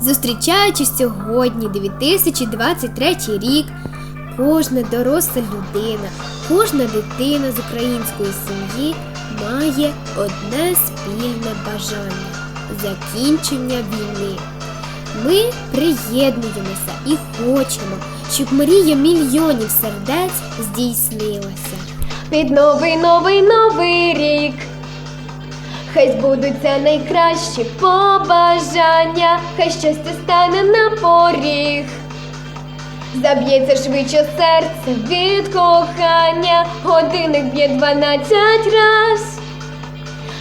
Зустрічаючи сьогодні 2023 рік, кожна доросла людина, кожна дитина з української сім'ї має одне спільне бажання закінчення війни. Ми приєднуємося і хочемо, щоб мрія мільйонів сердець здійснилася. Під новий новий новий рік. Хай збудуться найкращі побажання, хай щастя стане на поріг. Заб'ється швидше серце від кохання, годинник б'є дванадцять раз.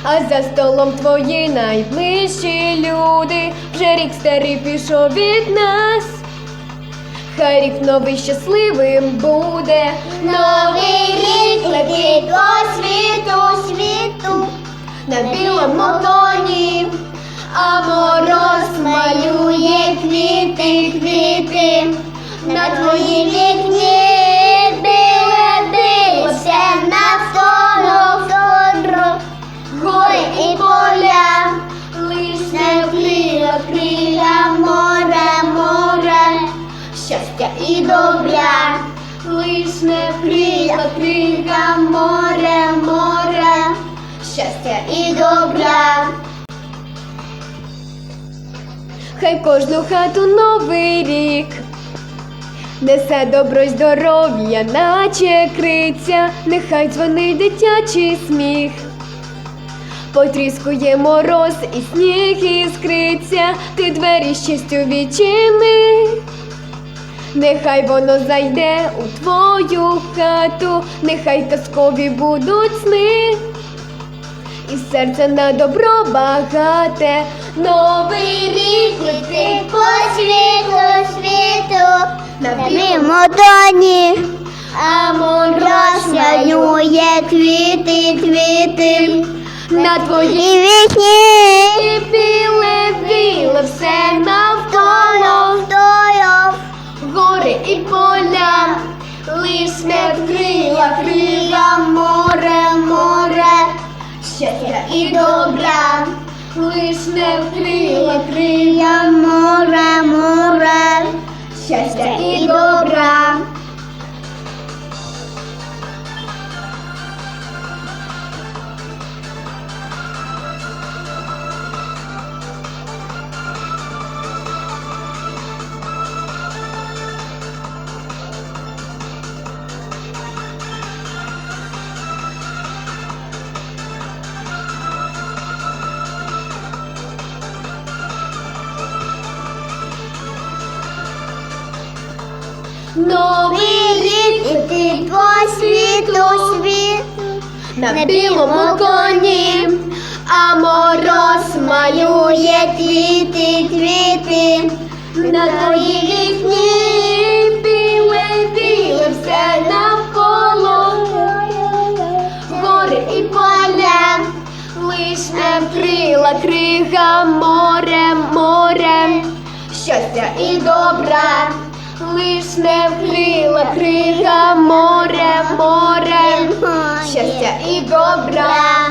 А за столом твої найближчі люди, вже рік старий пішов від нас. Хай рік новий щасливим буде. Новий рік летить до світу, світу, на білому тоні, а мороз малює квіти, квіти. На твоїй вікні і добра, лиш не крила, крила, море, море, щастя і добра. Хай кожну хату новий рік. Несе добро й здоров'я, наче криця, нехай дзвонить дитячий сміх. Потріскує мороз і сніг іскриться, ти двері щастю відчини. Нехай воно зайде у твою хату, нехай казкові будуть сни. І серце на добро багате, новий рік летить По світу, світу, на на білому мотоні, а мороз малює квіти, квіти, на твоїй вікні, біле, біле все навколо, щастя і добра, лиш не вкрила крила море, море, щастя і добра. Новий рік летить по світу, світу, на білому коні, а мороз малює квіти, квіти, на твоїй вікні, біле, все навколо, гори і поля, лиш не вкрила крига море, море, щастя і добра, і добра.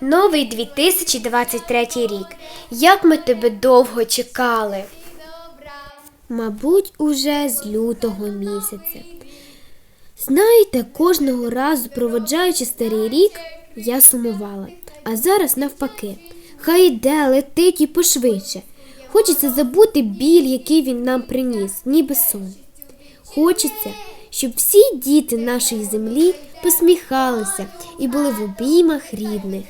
Новий 2023 рік. Як ми тебе довго чекали. Мабуть, уже з лютого місяця. Знаєте, кожного разу, проводжаючи старий рік, я сумувала. А зараз навпаки, хай йде, летить і пошвидше. Хочеться забути біль, який він нам приніс, ніби сон. Хочеться, щоб всі діти нашої землі посміхалися і були в обіймах рідних.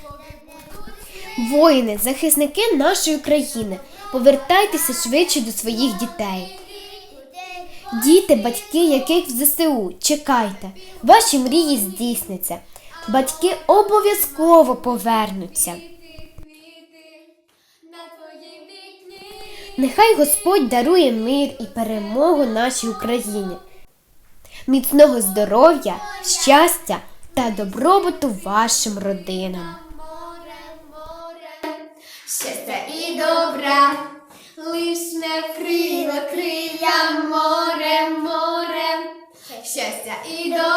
Воїни, захисники нашої країни, повертайтеся швидше до своїх дітей. Діти, батьки, яких в ЗСУ, чекайте, ваші мрії здійсняться. Батьки обов'язково повернуться. Нехай Господь дарує мир і перемогу нашій Україні. Міцного здоров'я, щастя та добробуту вашим родинам. Щастя і добра, лиш не вкрила крия море, добра, щастя і. Добра,